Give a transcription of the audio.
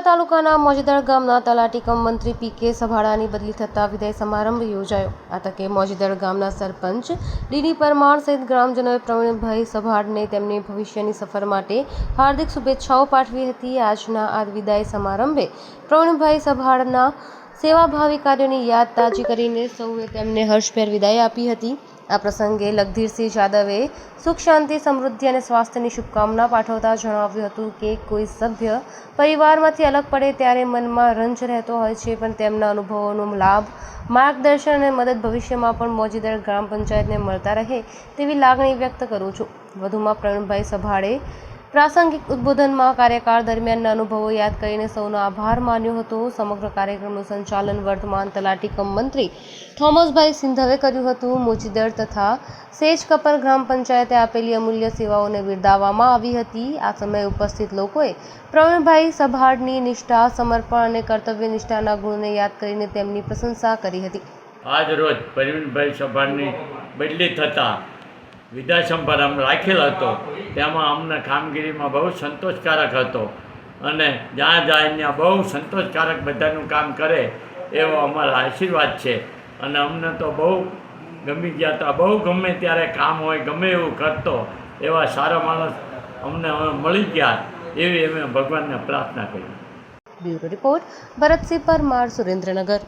તાલુકાના મોજીદળ ગામના તલાટી કમ મંત્રી પી કે સભાડાની બદલી થતા વિદાય સમારંભ યોજાયો. આ તકે મોજીદળ ગામના સરપંચ ડીડી પરમાર સહિત ગ્રામજનોએ પ્રવીણભાઈ સભાડને તેમની ભવિષ્યની સફર માટે હાર્દિક શુભેચ્છાઓ પાઠવી હતી. આજના આ વિદાય સમારંભે પ્રવીણભાઈ સભાડના સેવાભાવી કાર્યોની યાદ તાજી કરીને સૌએ તેમને હર્ષભેર વિદાય આપી હતી. આ પ્રસંગે લગધીરસિંહ જાદવે સુખ, શાંતિ, સમૃદ્ધિ અને સ્વાસ્થ્યની શુભકામના પાઠવતા જણાવ્યું હતું કે કોઈ સભ્ય પરિવારમાંથી અલગ પડે ત્યારે મનમાં રંજ રહેતો હોય છે, પણ તેમના અનુભવોનો લાભ, માર્ગદર્શન અને મદદ ભવિષ્યમાં પણ મોજીદર ગ્રામ પંચાયતને મળતા રહે તેવી લાગણી વ્યક્ત કરું છું. વધુમાં પ્રવીણભાઈ સભાડે પ્રાસંગિક ઉદ્બોધનમાં કાર્યકાળ દરમિયાનના અનુભવો યાદ કરીને સૌનો આભાર માન્યો હતો. સમગ્ર કાર્યક્રમનું સંચાલન વર્તમાન તલાટી કમ મંત્રી થોમસભાઈ સિંધવે કર્યું હતું. મોચીદર તથા સેજ કપર ગ્રામ પંચાયતે આપેલી અમૂલ્ય સેવાઓને બિરદાવવામાં આવી હતી. આ સમયે ઉપસ્થિત લોકોએ પ્રવીણભાઈ સભાડની નિષ્ઠા, સમર્પણ અને કર્તવ્ય નિષ્ઠાના ગુણને યાદ કરીને તેમની પ્રશંસા કરી હતી. આજ રોજ પ્રવીણભાઈ સભાડની બદલી થતાં વિદાય અમે રાખેલ હતો. તેમાં અમને કામગીરીમાં બહુ સંતોષકારક હતો. અને જ્યાં જાય ત્યાં બહુ સંતોષકારક બધાનું કામ કરે એવો અમારા આશીર્વાદ છે. અને અમને તો બહુ ગમી ગયા હતા. બહુ ગમે ત્યારે કામ હોય, ગમે એવું કરતો, એવા સારા માણસ અમને હવે મળી ગયા. એવી અમે ભગવાનને પ્રાર્થના કરી. Bureau report, Bharatsinh Parmar, Surendranagar.